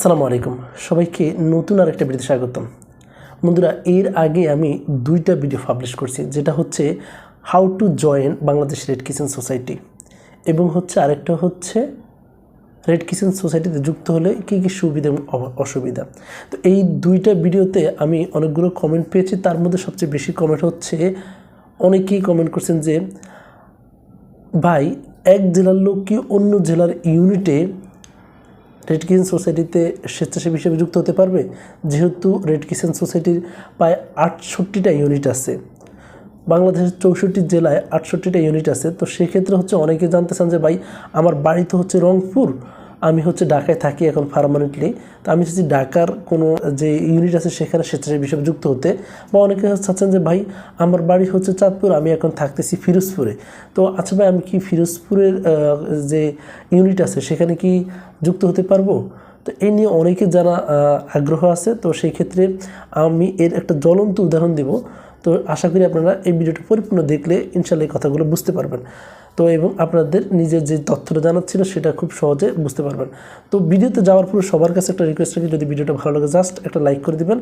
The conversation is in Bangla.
আসসালামু আলাইকুম। সবাইকে নতুন আর একটা ভিডিওতে স্বাগতম। বন্ধুরা, এর আগে আমি দুইটা ভিডিও পাবলিশ করছি, যেটা হচ্ছে how to join Bangladesh red kitchen society এবং হচ্ছে আরেকটা হচ্ছে রেড কিচেন সোসাইটিতে যুক্ত হলে কী কী সুবিধা এবং অসুবিধা। তো এই দুইটা ভিডিওতে আমি অনেকগুলো কমেন্ট পেয়েছি। তার মধ্যে সবচেয়ে বেশি কমেন্ট হচ্ছে, অনেকেই কমেন্ট করছেন যে, ভাই, এক জেলার লোক কি অন্য জেলার ইউনিটে রেড কিচেন সোসাইটিতে স্বেচ্ছাসেবী হিসেবে যুক্ত হতে পারবে, যেহেতু রেড কিচেন সোসাইটির প্রায় আটষট্টিটা ইউনিট আছে। বাংলাদেশের চৌষট্টি জেলায় আটষট্টিটা ইউনিট আছে। তো সেক্ষেত্রে হচ্ছে অনেকে জানতে চান যে, ভাই, আমার বাড়ি তো হচ্ছে রংপুর। আমি হচ্ছে ঢাকায় থাকি এখন পারমানেন্টলি তো আমি চাচ্ছি ঢাকার কোনো যে ইউনিট আছে সেখানে স্বেচ্ছাসেবী হিসেবে যুক্ত হতে বা অনেকে চাচ্ছেন যে ভাই আমার বাড়ি হচ্ছে চাঁদপুর আমি এখন থাকতেছি ফিরোজপুরে। তো আচ্ছা ভাই আমি কি ফিরোজপুরের যে ইউনিট আছে সেখানে কি যুক্ত হতে পারব? তো এই নিয়ে অনেকে আহ, আগ্রহ আছে। তো সেই ক্ষেত্রে আমি এর একটা জ্বলন্ত উদাহরণ দিব। তো আশা করি আপনারা এই ভিডিওটা পরিপূর্ণ দেখলে ইনশাল্লাহ এই কথাগুলো বুঝতে পারবেন। তো এবং আপনাদের নিজের যে তথ্যটা জানার ছিল সেটা খুব সহজে বুঝতে পারবেন। তো ভিডিওতে যাওয়ার পর সবার কাছে একটা রিকোয়েস্ট রাখি, যদি ভিডিওটা ভালো লাগে জাস্ট একটা লাইক করে দিবেন।